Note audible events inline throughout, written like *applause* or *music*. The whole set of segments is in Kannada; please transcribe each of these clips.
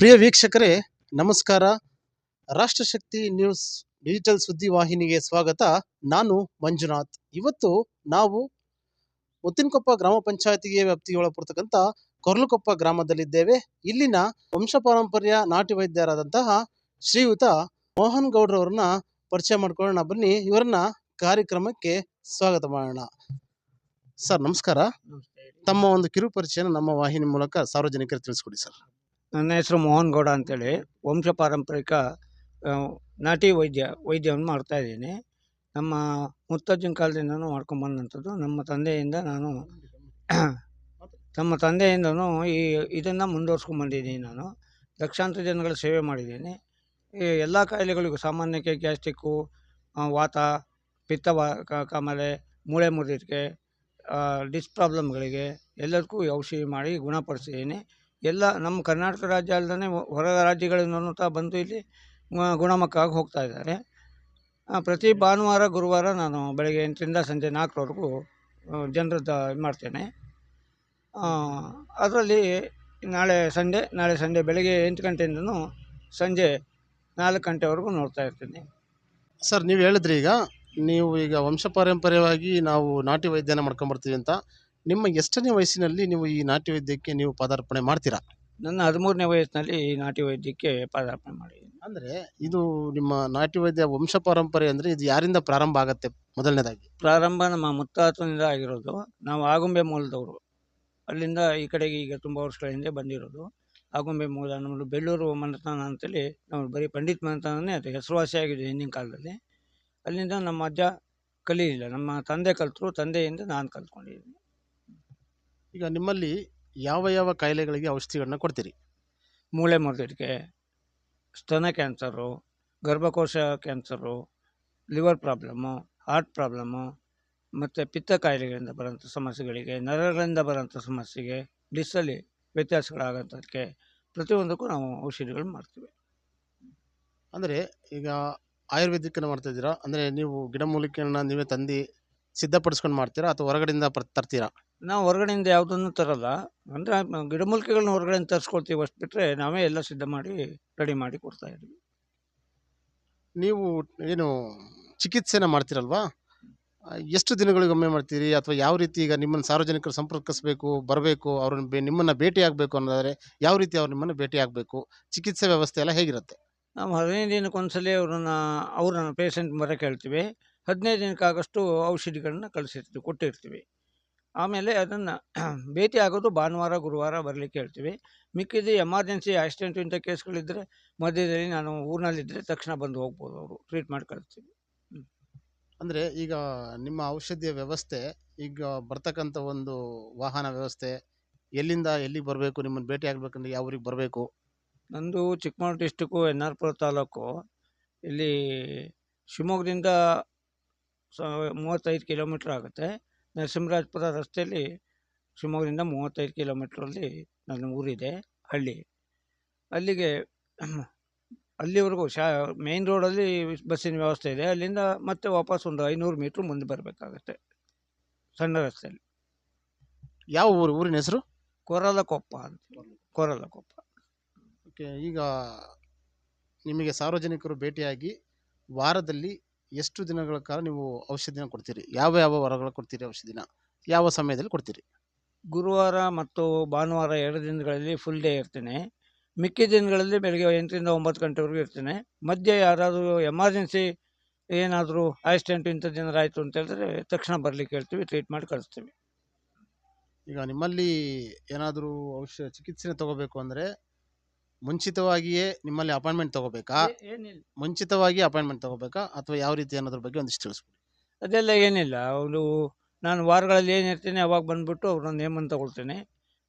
ಪ್ರಿಯ ವೀಕ್ಷಕರೇ ನಮಸ್ಕಾರ. ರಾಷ್ಟ್ರಶಕ್ತಿ ನ್ಯೂಸ್ ಡಿಜಿಟಲ್ ಸುದ್ದಿ ವಾಹಿನಿಗೆ ಸ್ವಾಗತ. ನಾನು ಮಂಜುನಾಥ್. ಇವತ್ತು ನಾವು ಮುತ್ತಿನಕೊಪ್ಪ ಗ್ರಾಮ ಪಂಚಾಯತಿಗೆ ವ್ಯಾಪ್ತಿಗೆ ಒಳಪಡ್ತಕ್ಕಂಥ ಕೊರ್ಲಕೊಪ್ಪ ಗ್ರಾಮದಲ್ಲಿದ್ದೇವೆ. ಇಲ್ಲಿನ ವಂಶ ಪಾರಂಪರ್ಯ ನಾಟಿ ವೈದ್ಯರಾದಂತಹ ಶ್ರೀಯುತ ಮೋಹನ್ ಗೌಡ್ರವ್ರನ್ನ ಪರಿಚಯ ಮಾಡ್ಕೊಳ್ಳೋಣ. ಬನ್ನಿ ಇವರನ್ನ ಕಾರ್ಯಕ್ರಮಕ್ಕೆ ಸ್ವಾಗತ ಮಾಡೋಣ. ಸರ್ ನಮಸ್ಕಾರ. ತಮ್ಮ ಒಂದು ಕಿರು ಪರಿಚಯನ ನಮ್ಮ ವಾಹಿನಿ ಮೂಲಕ ಸಾರ್ವಜನಿಕರು ತಿಳಿಸ್ಕೊಡಿ ಸರ್. ನನ್ನ ಹೆಸರು ಮೋಹನ್ ಗೌಡ ಅಂತೇಳಿ. ವಂಶ ಪಾರಂಪರಿಕ ನಾಟಿ ವೈದ್ಯ ವೈದ್ಯವನ್ನು ಮಾಡ್ತಾ ಇದ್ದೀನಿ. ನಮ್ಮ ಮುತ್ತಜ್ಜನ ಕಾಲದಿಂದನೂ ಮಾಡ್ಕೊಂಬಂದಂಥದ್ದು ನಮ್ಮ ತಂದೆಯಿಂದ ನಾನು *coughs* ನಮ್ಮ ತಂದೆಯಿಂದನೂ ಈ ಇದನ್ನು ಮುಂದುವರ್ಸ್ಕೊಂಬಂದಿದ್ದೀನಿ ನಾನು. ಲಕ್ಷಾಂತರ ಜನಗಳ ಸೇವೆ ಮಾಡಿದ್ದೀನಿ. ಈ ಎಲ್ಲ ಕಾಯಿಲೆಗಳಿಗೂ ಸಾಮಾನ್ಯಕ್ಕೆ ಗ್ಯಾಸ್ಟಿಕ್ಕು ವಾತ ಪಿತ್ತ ಕಾಮಾಲೆ ಮೂಳೆ ಮುರಿದಿಕೆ ಡಿಸ್ ಪ್ರಾಬ್ಲಮ್ಗಳಿಗೆ ಎಲ್ಲದಕ್ಕೂ ಔಷಧಿ ಮಾಡಿ ಗುಣಪಡಿಸಿದ್ದೀನಿ. ಎಲ್ಲ ನಮ್ಮ ಕರ್ನಾಟಕ ರಾಜ್ಯ ಅಲ್ಲದೆ ಹೊರ ರಾಜ್ಯಗಳಿಂದನೂ ಬಂದು ಇಲ್ಲಿ ಗುಣಮುಖವಾಗಿ ಹೋಗ್ತಾ ಇದ್ದಾರೆ. ಪ್ರತಿ ಭಾನುವಾರ, ಗುರುವಾರ ನಾನು ಬೆಳಗ್ಗೆ ಎಂಟರಿಂದ ಸಂಜೆ ನಾಲ್ಕರವರೆಗೂ ಜನರದ್ದು ಇದು ಮಾಡ್ತೇನೆ. ಅದರಲ್ಲಿ ನಾಳೆ ಸಂಡೇ ನಾಳೆ ಸಂಡೆ ಬೆಳಗ್ಗೆ ಎಂಟು ಗಂಟೆಯಿಂದನೂ ಸಂಜೆ ನಾಲ್ಕು ಗಂಟೆವರೆಗೂ ನೋಡ್ತಾ ಇರ್ತೀನಿ. ಸರ್, ನೀವು ಹೇಳಿದ್ರಿ ಈಗ, ನೀವು ಈಗ ವಂಶ ಪಾರಂಪರ್ಯವಾಗಿ ನಾವು ನಾಟಿ ವೈದ್ಯನ ಮಾಡ್ಕೊಂಬರ್ತೀವಿ ಅಂತ. ನಿಮ್ಮ ಎಷ್ಟನೇ ವಯಸ್ಸಿನಲ್ಲಿ ನೀವು ಈ ನಾಟಿ ವೈದ್ಯಕ್ಕೆ ನೀವು ಪದಾರ್ಪಣೆ ಮಾಡ್ತೀರಾ? ನನ್ನ ಹದಿಮೂರನೇ ವಯಸ್ಸಿನಲ್ಲಿ ಈ ನಾಟಿ ವೈದ್ಯಕ್ಕೆ ಪದಾರ್ಪಣೆ ಮಾಡಿದ್ದೀನಿ. ಅಂದರೆ ಇದು ನಿಮ್ಮ ನಾಟಿ ವೈದ್ಯ ವಂಶ ಪರಂಪರೆ ಅಂದರೆ ಇದು ಯಾರಿಂದ ಪ್ರಾರಂಭ ಆಗುತ್ತೆ ಮೊದಲನೇದಾಗಿ? ಪ್ರಾರಂಭ ನಮ್ಮ ಮುತ್ತಾತನಿಂದ ಆಗಿರೋದು. ನಾವು ಆಗುಂಬೆ ಮೂಲದವರು. ಅಲ್ಲಿಂದ ಈ ಕಡೆಗೆ ಈಗ ತುಂಬ ವರ್ಷಗಳ ಹಿಂದೆ ಬಂದಿರೋದು. ಆಗುಂಬೆ ಮೂಲ ನಮ್ಮದು ಬೆಳ್ಳೂರು ಮನೆತನ ಅಂತೇಳಿ ನಾವು ಬರೀ ಪಂಡಿತ್ ಮನೆತನನೇ ಅದು ಹೆಸರುವಾಸಿಯಾಗಿದೆ ಹಿಂದಿನ ಕಾಲದಲ್ಲಿ. ಅಲ್ಲಿಂದ ನಮ್ಮ ಅಜ್ಜ ಕಲೀಲಿಲ್ಲ. ನಮ್ಮ ತಂದೆ ಕಲಿತರು. ತಂದೆಯಿಂದ ನಾನು ಕಲ್ತ್ಕೊಂಡಿದ್ದೀನಿ. ಈಗ ನಿಮ್ಮಲ್ಲಿ ಯಾವ ಯಾವ ಕಾಯಿಲೆಗಳಿಗೆ ಔಷಧಿಗಳನ್ನ ಕೊಡ್ತೀರಿ? ಮೂಳೆ ಮುರಿದಿಕೆ ಸ್ತನ cancer ಗರ್ಭಕೋಶ cancer liver problem heart problem ಮತ್ತು ಪಿತ್ತ ಕಾಯಿಲೆಗಳಿಂದ ಬರೋಂಥ ಸಮಸ್ಯೆಗಳಿಗೆ ನರಗಳಿಂದ ಬರೋಂಥ ಸಮಸ್ಯೆಗೆ ಡಿಸ್ಸಲ್ಲಿ ವ್ಯತ್ಯಾಸಗಳಾಗೋಂಥದ್ದಕ್ಕೆ ಪ್ರತಿಯೊಂದಕ್ಕೂ ನಾವು ಔಷಧಿಗಳು ಮಾಡ್ತೀವಿ. ಅಂದರೆ ಈಗ ಆಯುರ್ವೇದಿಕ್ಕನ್ನು ಮಾಡ್ತಾ ಇದ್ದೀರಾ? ಅಂದರೆ ನೀವು ಗಿಡಮೂಲಿಕೆಗಳನ್ನ ನೀವೇ ತಂದು ಸಿದ್ಧಪಡಿಸ್ಕೊಂಡು ಮಾಡ್ತೀರಾ ಅಥವಾ ಹೊರಗಡೆಯಿಂದ ಪರ್ ತರ್ತೀರಾ? ನಾವು ಹೊರಗಡೆಯಿಂದ ಯಾವುದನ್ನು ತರಲ್ಲ. ಅಂದರೆ ಗಿಡಮೂಲಿಕೆಗಳನ್ನ ಹೊರಗಡೆಯಿಂದ ತರಿಸ್ಕೊಳ್ತೀವಿ ಅಷ್ಟು ಬಿಟ್ಟರೆ ನಾವೇ ಎಲ್ಲ ಸಿದ್ಧ ಮಾಡಿ ರೆಡಿ ಮಾಡಿ ಕೊಡ್ತಾ ಇದ್ದೀವಿ. ನೀವು ಏನು ಚಿಕಿತ್ಸೆನ ಮಾಡ್ತೀರಲ್ವಾ? ಎಷ್ಟು ದಿನಗಳಿಗೊಮ್ಮೆ ಮಾಡ್ತೀರಿ? ಅಥವಾ ಯಾವ ರೀತಿ ಈಗ ನಿಮ್ಮನ್ನು ಸಾರ್ವಜನಿಕರು ಸಂಪರ್ಕಿಸಬೇಕು ಬರಬೇಕು ಅವ್ರನ್ನ ಬೇ ನಿಮ್ಮನ್ನು ಭೇಟಿ ಆಗಬೇಕು ಅನ್ನೋದಾದರೆ ಯಾವ ರೀತಿ ಅವ್ರು ನಿಮ್ಮನ್ನು ಭೇಟಿ ಆಗಬೇಕು? ಚಿಕಿತ್ಸೆ ವ್ಯವಸ್ಥೆ ಎಲ್ಲ ಹೇಗಿರುತ್ತೆ? ನಾವು ಹದಿನೈದು ದಿನಕ್ಕೊಂದ್ಸಲಿ ಅವ್ರನ್ನ ಅವ್ರನ್ನ ಪೇಷಂಟ್ ಬರೋಕ್ಕೆ ಹೇಳ್ತೀವಿ ಹದಿನೈದು ದಿನಕ್ಕಾಗಷ್ಟು ಔಷಧಿಗಳನ್ನ ಕಳಿಸಿರ್ತೀವಿ ಕೊಟ್ಟಿರ್ತೀವಿ. ಆಮೇಲೆ ಅದನ್ನು *clears throat* ಭೇಟಿ ಆಗೋದು ಭಾನುವಾರ ಗುರುವಾರ ಬರಲಿಕ್ಕೆ ಹೇಳ್ತೀವಿ. ಮಿಕ್ಕಿದ್ದು ಎಮರ್ಜೆನ್ಸಿ ಆಕ್ಸಿಡೆಂಟ್ ಇಂಥ ಕೇಸ್ಗಳಿದ್ದರೆ ಮಧ್ಯದಲ್ಲಿ ನಾನು ಊರಿನಲ್ಲಿದ್ದರೆ ತಕ್ಷಣ ಬಂದು ಹೋಗ್ಬೋದು ಅವರು ಟ್ರೀಟ್ ಮಾಡಿ ಕಳಿಸ್ತೀವಿ. ಅಂದರೆ ಈಗ ನಿಮ್ಮ ಔಷಧಿಯ ವ್ಯವಸ್ಥೆ ಈಗ ಬರ್ತಕ್ಕಂಥ ಒಂದು ವಾಹನ ವ್ಯವಸ್ಥೆ ಎಲ್ಲಿಂದ ಎಲ್ಲಿಗೆ ಬರಬೇಕು ನಿಮ್ಮನ್ನು ಭೇಟಿ ಆಗಬೇಕಂದ್ರೆ ಯಾವ ಊರಿಗೆ ಬರಬೇಕು? ನಂದು ಚಿಕ್ಕಮಗಳೂರು ಡಿಸ್ಟಿಕ್ಕು ಎನ್ ಆರ್ ಪುರ ತಾಲೂಕು. ಇಲ್ಲಿ ಶಿವಮೊಗ್ಗದಿಂದ ಸ ಮೂವತ್ತೈದು ಕಿಲೋಮೀಟ್ರ್ ಆಗುತ್ತೆ. ನರಸಿಂಹರಾಜಪುರ ರಸ್ತೆಯಲ್ಲಿ ಶಿವಮೊಗ್ಗದಿಂದ ಮೂವತ್ತೈದು ಕಿಲೋಮೀಟ್ರಲ್ಲಿ ನನ್ನ ಊರಿದೆ ಹಳ್ಳಿ. ಅಲ್ಲಿಗೆ ಅಲ್ಲಿವರೆಗೂ ಶಾ ಮೇಯ್ನ್ ರೋಡಲ್ಲಿ ಬಸ್ಸಿನ ವ್ಯವಸ್ಥೆ ಇದೆ. ಅಲ್ಲಿಂದ ಮತ್ತೆ ವಾಪಸ್ ಒಂದು ಐನೂರು ಮೀಟ್ರ್ ಮುಂದೆ ಬರಬೇಕಾಗತ್ತೆ ಸಣ್ಣ ರಸ್ತೆಯಲ್ಲಿ. ಯಾವ ಊರು ಊರಿನ ಹೆಸರು? ಕೊರಲಕೊಪ್ಪ ಅಂತ. ಕೊರಲಕೊಪ್ಪ. ಓಕೆ ಈಗ ನಿಮಗೆ ಸಾರ್ವಜನಿಕರು ಭೇಟಿಯಾಗಿ ವಾರದಲ್ಲಿ ಎಷ್ಟು ದಿನಗಳ ಕಾಲ ನೀವು ಔಷಧಿನ ಕೊಡ್ತೀರಿ? ಯಾವ ಯಾವ ವಾರಗಳು ಕೊಡ್ತೀರಿ ಔಷಧಿನ? ಯಾವ ಸಮಯದಲ್ಲಿ ಕೊಡ್ತೀರಿ? ಗುರುವಾರ ಮತ್ತು ಭಾನುವಾರ ಎರಡು ದಿನಗಳಲ್ಲಿ ಫುಲ್ ಡೇ ಇರ್ತೇನೆ. ಮಿಕ್ಕ ದಿನಗಳಲ್ಲಿ ಬೆಳಗ್ಗೆ ಎಂಟರಿಂದ ಒಂಬತ್ತು ಗಂಟೆವರೆಗೂ ಇರ್ತೇನೆ. ಮಧ್ಯೆ ಯಾರಾದರೂ ಎಮರ್ಜೆನ್ಸಿ ಏನಾದರೂ ಆಕ್ಸಿಡೆಂಟ್ ಇಂಥ ದಿನ ಆಯಿತು ಅಂತ ಹೇಳಿದ್ರೆ ತಕ್ಷಣ ಬರಲಿಕ್ಕೆ ಹೇಳ್ತೀವಿ ಟ್ರೀಟ್ ಮಾಡಿ ಕಳಿಸ್ತೀವಿ. ಈಗ ನಿಮ್ಮಲ್ಲಿ ಏನಾದರೂ ಔಷಧ ಚಿಕಿತ್ಸೆ ತಗೋಬೇಕು ಅಂದರೆ ಮುಂಚಿತವಾಗಿಯೇ ನಿಮ್ಮಲ್ಲಿ ಅಪಾಯಿಂಟ್ಮೆಂಟ್ ತಗೋಬೇಕಾ? ಏನಿಲ್ಲ. ಮುಂಚಿತವಾಗಿ ಅಪಾಯಿಂಟ್ಮೆಂಟ್ ತಗೋಬೇಕಾ? ಅಥವಾ ಯಾವ ರೀತಿ ಅನ್ನೋದ್ರ ಬಗ್ಗೆ ಒಂದಿಷ್ಟು ತಿಳಿಸ್ಬಿಡಿ ಅದೆಲ್ಲ ಏನಿಲ್ಲ. ಅವರು ನಾನು ವಾರಗಳಲ್ಲಿ ಏನಿರ್ತೀನಿ ಅವಾಗ ಬಂದುಬಿಟ್ಟು ಅವ್ರನ್ನ ನೇಮನ್ನು ತಗೊಳ್ತೇನೆ.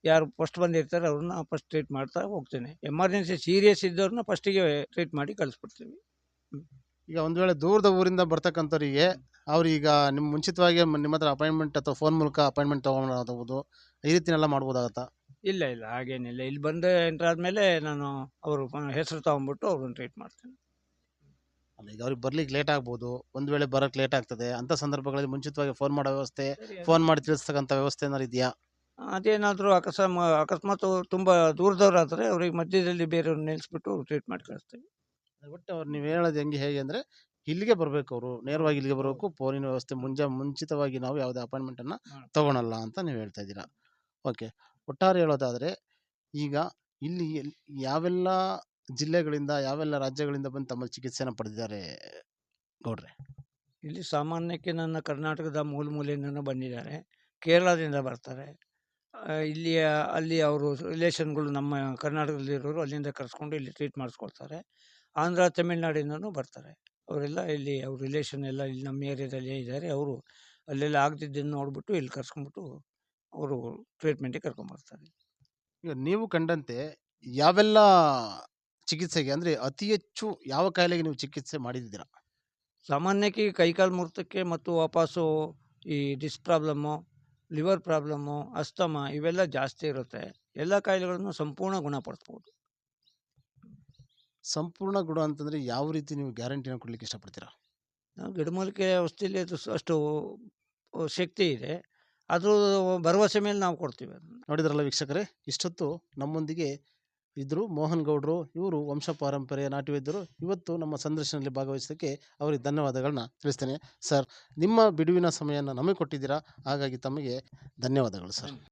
ಯಾರು ಫಸ್ಟ್ ಬಂದಿರ್ತಾರೆ ಅವ್ರನ್ನ ಫಸ್ಟ್ ಟ್ರೀಟ್ ಮಾಡ್ತಾ ಹೋಗ್ತೇನೆ. ಎಮರ್ಜೆನ್ಸಿ ಸೀರಿಯಸ್ ಇದ್ದವ್ರನ್ನ ಫಸ್ಟಿಗೆ ಟ್ರೀಟ್ ಮಾಡಿ ಕಳಿಸ್ಬಿಡ್ತೀವಿ. ಈಗ ಒಂದು ವೇಳೆ ದೂರದ ಊರಿಂದ ಬರ್ತಕ್ಕಂಥವ್ರಿಗೆ ಅವ್ರೀಗ ನಿಮ್ಮ ಮುಂಚಿತವಾಗಿ ನಿಮ್ಮ ಹತ್ರ ಅಪಾಯಿಂಟ್ಮೆಂಟ್ ಅಥವಾ ಫೋನ್ ಮೂಲಕ ಅಪಾಯಿಂಟ್ಮೆಂಟ್ ತೊಗೊಳೋದಾಗ್ಬೋದು ಈ ರೀತಿನೆಲ್ಲ ಮಾಡ್ಬೋದಾಗತ್ತಾ? ಇಲ್ಲ ಇಲ್ಲ ಹಾಗೇನಿಲ್ಲ ಇಲ್ಲಿ. ಬಂದು ಎಂಟ್ರ್ ಆದಮೇಲೆ ನಾನು ಅವರು ಹೆಸರು ತಗೊಂಬಿಟ್ಟು ಅವ್ರನ್ನ ಟ್ರೀಟ್ ಮಾಡ್ತೀನಿ. ಅಲ್ಲ ಈಗ ಅವ್ರಿಗೆ ಬರ್ಲಿಕ್ಕೆ ಲೇಟ್ ಆಗ್ಬೋದು. ಒಂದು ವೇಳೆ ಬರೋಕ್ಕೆ ಲೇಟ್ ಆಗ್ತದೆ. ಅಂಥ ಸಂದರ್ಭಗಳಲ್ಲಿ ಮುಂಚಿತವಾಗಿ ಫೋನ್ ಮಾಡೋ ವ್ಯವಸ್ಥೆ ಫೋನ್ ಮಾಡಿ ತಿಳಿಸ್ತಕ್ಕಂಥ ವ್ಯವಸ್ಥೆ ಏನಾದ್ರು ಇದೆಯಾ? ಅದೇನಾದರೂ ಅಕಸ್ಮ ಅಕಸ್ಮಾತ್ ತುಂಬ ದೂರದವರಾದರೆ ಅವ್ರಿಗೆ ಮಧ್ಯದಲ್ಲಿ ಬೇರೆಯವ್ರನ್ನ ನಿಲ್ಲಿಸ್ಬಿಟ್ಟು ಟ್ರೀಟ್ ಮಾಡಿ ಕಳಿಸ್ತೀವಿ. ಒಟ್ಟು ಅವ್ರು ನೀವು ಹೇಳೋದು ಹೆಂಗೆ ಹೇಗೆ ಅಂದರೆ ಇಲ್ಲಿಗೆ ಬರಬೇಕು ಅವರು. ನೇರವಾಗಿ ಇಲ್ಲಿಗೆ ಬರಬೇಕು. ಫೋನಿನ ವ್ಯವಸ್ಥೆ ಮುಂಜಾ ಮುಂಚಿತವಾಗಿ ನಾವು ಯಾವುದೇ ಅಪಾಯಿಂಟ್ಮೆಂಟನ್ನು. ತಗೊಳಲ್ಲ ಅಂತ ನೀವು ಹೇಳ್ತಾ ಇದ್ದೀರಾ. ಓಕೆ ಒಟ್ಟಾರೆ ಹೇಳೋದಾದರೆ, ಈಗ ಇಲ್ಲಿ ಯಾವೆಲ್ಲ ಜಿಲ್ಲೆಗಳಿಂದ, ಯಾವೆಲ್ಲ ರಾಜ್ಯಗಳಿಂದ ಬಂದು ತಮ್ಮ ಚಿಕಿತ್ಸೆನ ಪಡೆದಿದ್ದಾರೆ ಗೌಡ್ರೆ? ಇಲ್ಲಿ ಸಾಮಾನ್ಯಕ್ಕೆ ನನ್ನ ಕರ್ನಾಟಕದ ಮೂಲ ಮೂಲೆಯಿಂದನೂ ಬಂದಿದ್ದಾರೆ. ಕೇರಳದಿಂದ ಬರ್ತಾರೆ. ಇಲ್ಲಿಯ, ಅಲ್ಲಿ ಅವರು ರಿಲೇಷನ್ಗಳು ನಮ್ಮ ಕರ್ನಾಟಕದಲ್ಲಿರೋರು ಅಲ್ಲಿಂದ ಕರೆಸ್ಕೊಂಡು ಇಲ್ಲಿ ಟ್ರೀಟ್ ಮಾಡಿಸ್ಕೊಳ್ತಾರೆ. ಆಂಧ್ರ, ತಮಿಳ್ನಾಡಿಂದನೂ ಬರ್ತಾರೆ. ಅವರೆಲ್ಲ ಇಲ್ಲಿ, ಅವ್ರ ರಿಲೇಷನ್ ಎಲ್ಲ ಇಲ್ಲಿ ನಮ್ಮ ಏರಿಯಾದಲ್ಲಿ ಇದ್ದಾರೆ. ಅವರು ಅಲ್ಲೆಲ್ಲ ಆಗ್ತಿದ್ದನ್ನು ನೋಡಿಬಿಟ್ಟು ಇಲ್ಲಿ ಕರ್ಸ್ಕೊಂಡ್ಬಿಟ್ಟು ಅವರು ಟ್ರೀಟ್ಮೆಂಟಿಗೆ ಕರ್ಕೊಂಬರ್ತಾರೆ ಈಗ ನೀವು ಕಂಡಂತೆ ಯಾವೆಲ್ಲ ಚಿಕಿತ್ಸೆಗೆ ಅಂದರೆ ಅತಿ ಹೆಚ್ಚು ಯಾವ ಕಾಯಿಲೆಗೆ ನೀವು ಚಿಕಿತ್ಸೆ ಮಾಡಿದ್ದೀರಾ? ಸಾಮಾನ್ಯಕ್ಕೆ ಕೈಕಾಲು ಮುರ್ತಕ್ಕೆ ಮತ್ತು ವಾಪಸ್ಸು ಈ ಡಿಸ್ ಪ್ರಾಬ್ಲಮ್ಮು ಲಿವರ್ ಪ್ರಾಬ್ಲಮ್ಮು ಅಸ್ತಮ ಇವೆಲ್ಲ ಜಾಸ್ತಿ ಇರುತ್ತೆ. ಎಲ್ಲ ಕಾಯಿಲೆಗಳನ್ನು ಸಂಪೂರ್ಣ ಗುಣಪಡಿಸ್ಬೋದು. ಸಂಪೂರ್ಣ ಗುಣ ಅಂತಂದರೆ ಯಾವ ರೀತಿ ನೀವು ಗ್ಯಾರಂಟಿನ ಕೊಡಲಿಕ್ಕೆ ಇಷ್ಟಪಡ್ತೀರಾ? ನಾವು ಗಿಡಮೂಲಿಕೆ ಔಷಧಿಯಲ್ಲಿ ಅದು ಸ- ಅಷ್ಟು ಶಕ್ತಿ ಇದೆ. ಅದು ಭರವಸೆ ಮೇಲೆ ನಾವು ಕೊಡ್ತೀವಿ ನೋಡಿದ್ರಲ್ಲ ವೀಕ್ಷಕರೇ, ಇಷ್ಟೊತ್ತು ನಮ್ಮೊಂದಿಗೆ ಇದ್ದರು ಮೋಹನ್ ಗೌಡ್ರು, ಇವರು ವಂಶ ಪಾರಂಪರ್ಯ ನಾಟಿ ವೈದ್ಯರು ಇವತ್ತು ನಮ್ಮ ಸಂದರ್ಶನದಲ್ಲಿ ಭಾಗವಹಿಸೋದಕ್ಕೆ ಅವರಿಗೆ ಧನ್ಯವಾದಗಳನ್ನ ತಿಳಿಸ್ತೇನೆ. ಸರ್, ನಿಮ್ಮ ಬಿಡುವಿನ ಸಮಯನ ನಮಗೆ ಕೊಟ್ಟಿದ್ದೀರಾ? ಹಾಗಾಗಿ ತಮಗೆ ಧನ್ಯವಾದಗಳು ಸರ್.